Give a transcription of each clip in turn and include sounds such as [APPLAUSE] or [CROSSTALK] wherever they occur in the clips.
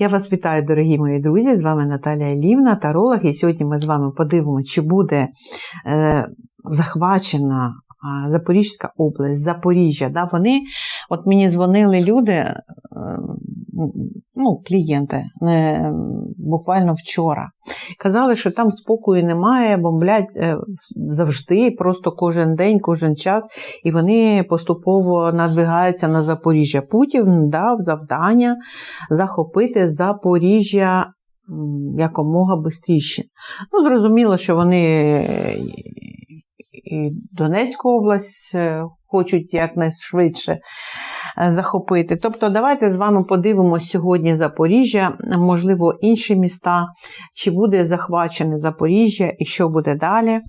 Я вас вітаю, дорогі мої друзі! З вами Наталія Лівна, таролог, і сьогодні ми з вами подивимося, чи буде е, захвачена Запорізька область, Запоріжжя. Да? Вони, от мені дзвонили люди, е, ну, клієнти, не, буквально вчора. Казали, що там спокою немає, бомблять е, завжди, просто кожен день, кожен час, і вони поступово надвигаються на Запоріжжя. Путін дав завдання захопити Запоріжжя якомога швидше. Ну, зрозуміло, що вони і Донецьку область е, хочуть якнайшвидше е, захопити. Тобто, давайте з вами подивимося сьогодні Запоріжжя, можливо, інші міста, чи буде захвачене Запоріжжя і що буде далі.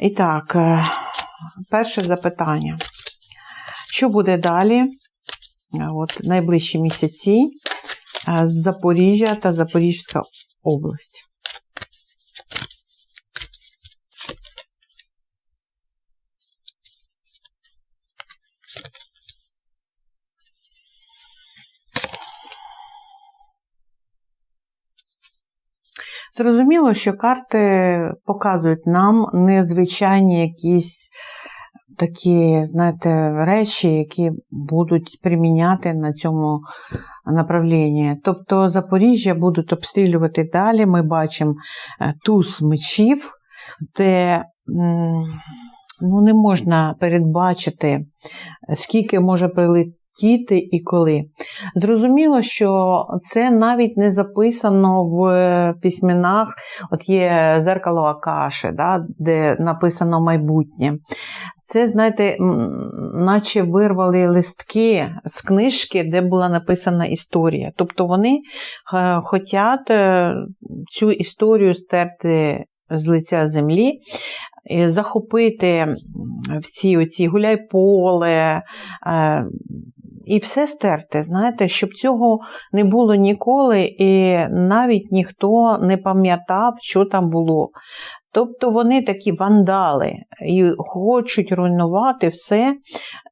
І так, е, перше запитання. Що буде далі? От Найближчі місяці Запоріжжя та Запорізька область. Зрозуміло, що карти показують нам незвичайні якісь такі, знаєте, речі, які будуть приміняти на цьому направлінні. Тобто Запоріжжя будуть обстрілювати далі. Ми бачимо е, туз мечів, де ну, не можна передбачити, скільки може прилетіти тіти і коли. Зрозуміло, що це навіть не записано в письменах. От є зеркало Акаши, да, де написано майбутнє. Це, знаєте, наче вирвали листки з книжки, де була написана історія. Тобто вони е, хочуть е, цю історію стерти з лиця землі. Захопити всі оці гуляй-поле, е, і все стерти, знаєте, щоб цього не було ніколи, і навіть ніхто не пам'ятав, що там було. Тобто вони такі вандали і хочуть руйнувати все,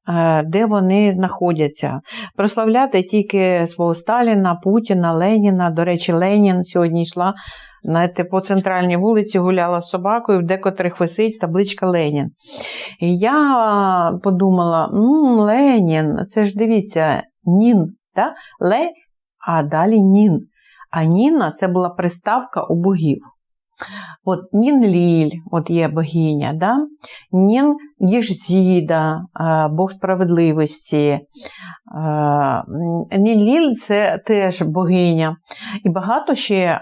е, де вони знаходяться. Прославляти тільки свого Сталіна, Путіна, Леніна. До речі, Ленін сьогодні йшла знаєте, по центральній вулиці, гуляла з собакою, в декотрих висить табличка Ленін. І я подумала: Ленін, це ж дивіться, Нін, да? Ле, а далі Нін. А Ніна це була приставка у богів. От Нін Ліль, от є богиня, да? Нін Гіжзіда, Бог справедливості. Нін Ліль це теж богиня. І багато ще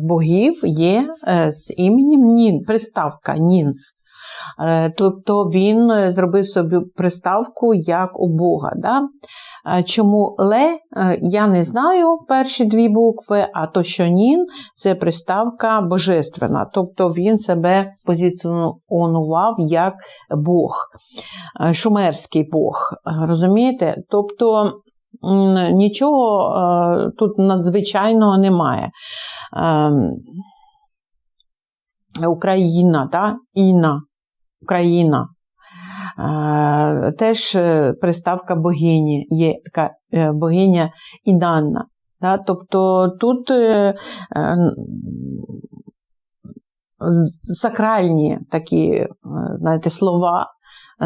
богів є е, з іменем Нін, приставка Нін. Тобто він е, зробив собі приставку як у Бога. Да? Е, чому ле, я не знаю перші дві букви, а то, що нін це приставка божественна. Тобто він себе позиціонував як Бог, шумерський Бог. Розумієте? Тобто нічого тут надзвичайного немає. Ем, Україна, та? Іна. Україна. Е, теж е, приставка богині, є така е, богиня Іданна. Тобто тут сакральні такі знаєте, слова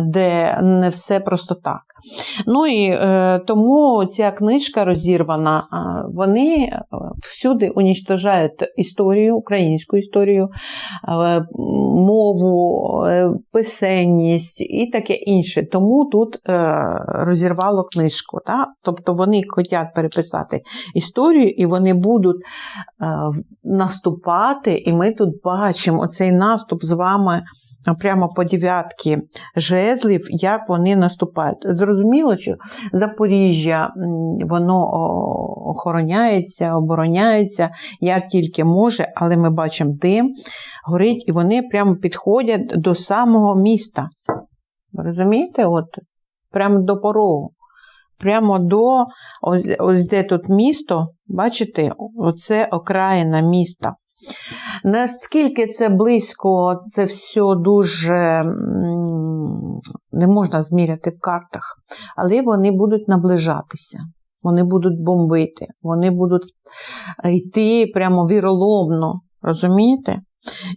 де не все просто так. Ну і е, тому ця книжка розірвана, вони е, всюди унічтожають історію, українську історію, е, мову, е, писенність і таке інше. Тому тут е, розірвало книжку. Так? Тобто вони хочуть переписати історію, і вони будуть е, наступати, і ми тут бачимо оцей наступ з вами прямо по дев'ятки жезлів, як вони наступають. Зрозуміло, що Запоріжжя воно охороняється, обороняється, як тільки може, але ми бачимо дим, горить, і вони прямо підходять до самого міста. Розумієте? От, Прямо до порогу. Прямо до ось, ось де тут місто, бачите, оце окраїна міста. Наскільки це близько, це все дуже не можна зміряти в картах, але вони будуть наближатися. вони будуть бомбити, вони будуть йти прямо віроломно. Розумієте?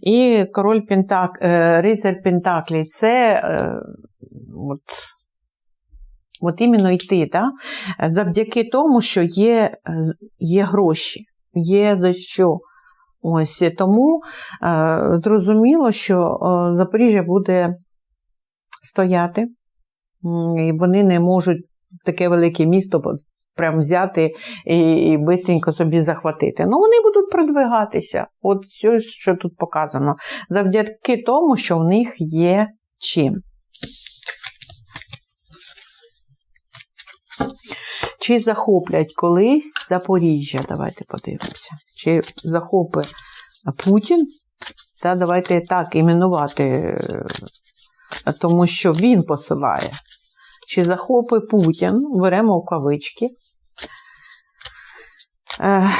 І король Пентак, е, рицар Пентаклі це е, от, от іменно йти, да? завдяки тому, що є, є гроші, є за що. Ось Тому е, зрозуміло, що е, Запоріжжя буде стояти, і вони не можуть таке велике місто прям взяти і і швидко собі захватити. Ну, вони будуть продвигатися. От все, що тут показано. Завдяки тому, що в них є чим. Чи захоплять колись Запоріжжя? Давайте подивимося. Чи захопить Путін? Та давайте так іменувати, тому що він посилає. Чи захопить Путін, беремо в кавички. Е,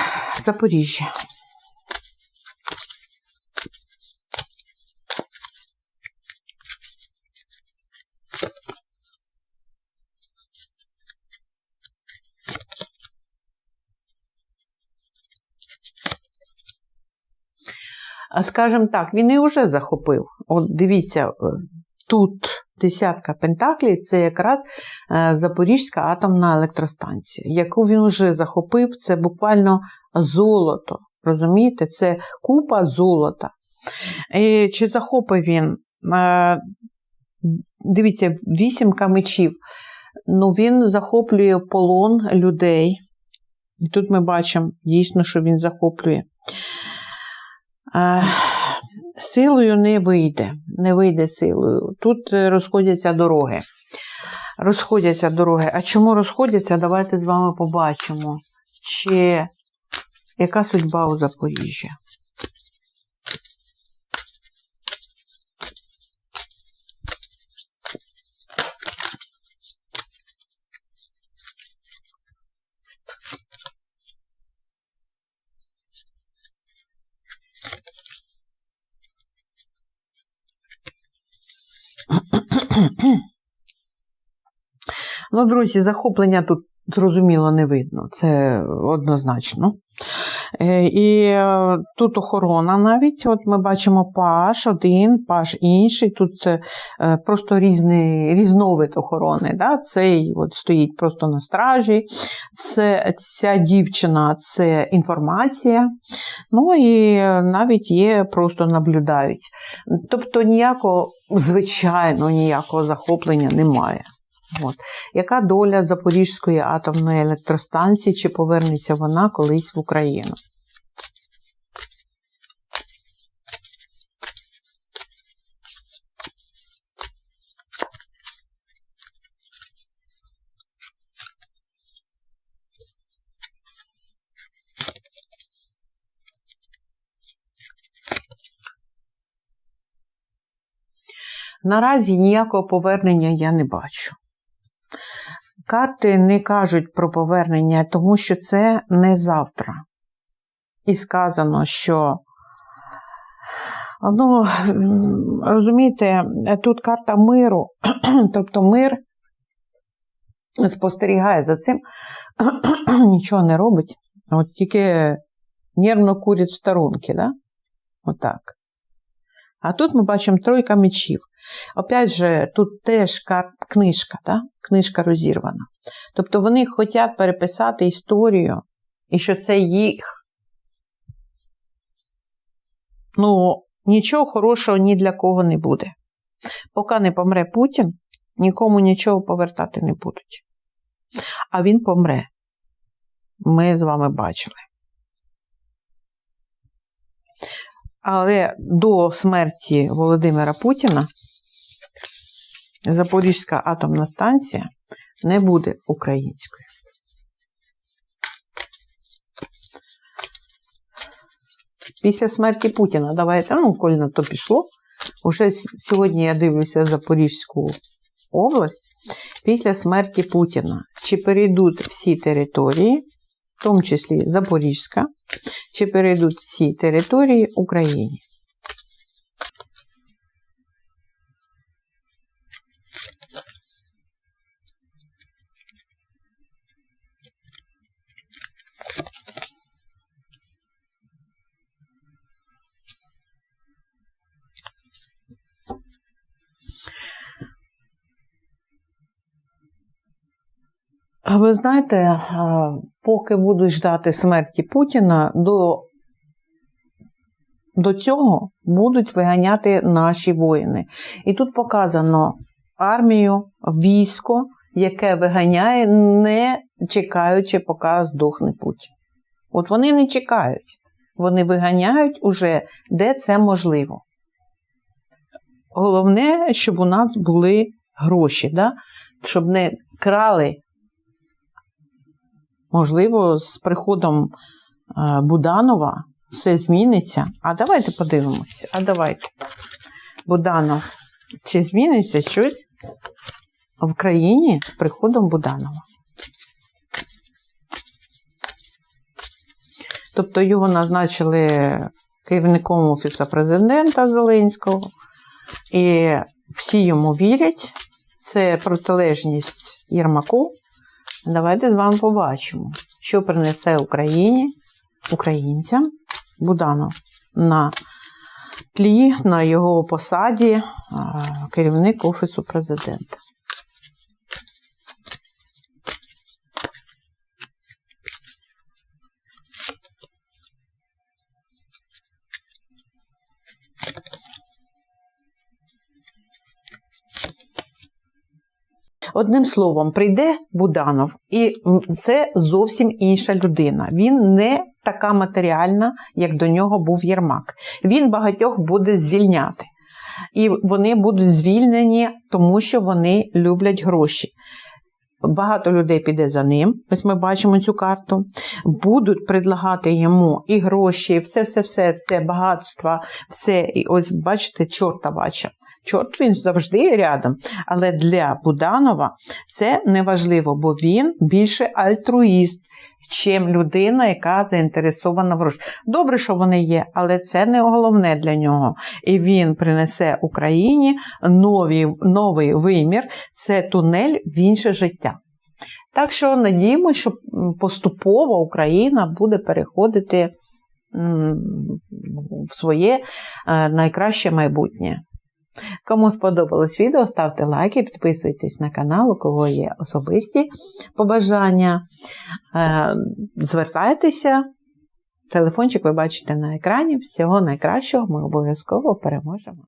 Скажімо так, він і вже захопив. От дивіться, е, тут десятка пентаклів це якраз е, Запорізька атомна електростанція, яку він вже захопив, це буквально золото. Розумієте, це купа золота. І Чи захопив він? Е, дивіться, вісімка мечів. Ну, Він захоплює полон людей. І тут ми бачимо дійсно, що він захоплює. Силою не вийде, не вийде силою. Тут е, розходяться дороги. Розходяться дороги. А чому розходяться? Давайте з вами побачимо, чи яка судьба у Запоріжжя. Ну, друзі, захоплення тут зрозуміло не видно, це однозначно. Е, і е, тут охорона навіть, от ми бачимо паш один, паш інший. Тут е, просто різний, різновид охорони. Да? Цей от стоїть просто на стражі. Це, Ця дівчина це інформація. Ну і навіть є, просто наблюдають. Тобто ніякого, звичайно, ніякого захоплення немає. От. Яка доля Запорізької атомної електростанції, чи повернеться вона колись в Україну? Наразі ніякого повернення я не бачу. Карти не кажуть про повернення, тому що це не завтра. І сказано, що, ну, розумієте, тут карта миру, [CLEARS THROAT] тобто мир спостерігає за цим, [CLEARS THROAT] нічого не робить, от тільки нервно курять в сторонки, да? Отак. А тут ми бачимо тройка мечів. Опять же, тут теж книжка, да? книжка розірвана. Тобто вони хочуть переписати історію, і що це їх. Ну, нічого хорошого ні для кого не буде. Поки не помре Путін, нікому нічого повертати не будуть. А він помре. Ми з вами бачили. Але до смерті Володимира Путіна Запорізька атомна станція не буде українською. Після смерті Путіна, давайте, ну, коли на то пішло. Уже сьогодні я дивлюся Запорізьку область. Після смерті Путіна. Чи перейдуть всі території, в тому числі Запорізька, чи перейдуть ці території Україні? А ви знаєте, е, поки будуть ждати смерті Путіна, до, до цього будуть виганяти наші воїни. І тут показано армію, військо, яке виганяє, не чекаючи, поки здохне Путін. От вони не чекають. Вони виганяють уже, де це можливо. Головне, щоб у нас були гроші, да? щоб не крали. Можливо, з приходом е, Буданова все зміниться. А давайте подивимося. А давайте. Буданов. Чи зміниться щось в країні з приходом Буданова? Тобто його назначили керівником Офісу президента Зеленського, і всі йому вірять. Це протилежність Єрмаку. Давайте з вами побачимо, що принесе Україні, українцям Буданов на тлі, на його посаді керівник Офісу президента. Одним словом, прийде Буданов, і це зовсім інша людина. Він не така матеріальна, як до нього був Єрмак. Він багатьох буде звільняти. І вони будуть звільнені, тому що вони люблять гроші. Багато людей піде за ним. Ось ми бачимо цю карту. Будуть предлагати йому і гроші, все, все, все, все багатство, все. І ось бачите, чорта бачить. Чорт він завжди рядом. Але для Буданова це не важливо, бо він більше альтруїст, чим людина, яка заінтересована в гроші. Добре, що вони є, але це не головне для нього. І він принесе Україні новий, новий вимір це тунель в інше життя. Так що надіємося, що поступово Україна буде переходити в своє е, найкраще майбутнє. Кому сподобалось відео, ставте лайки, підписуйтесь на канал, у кого є особисті побажання. Е, звертайтеся. Телефончик ви бачите на екрані. Всього найкращого ми обов'язково переможемо.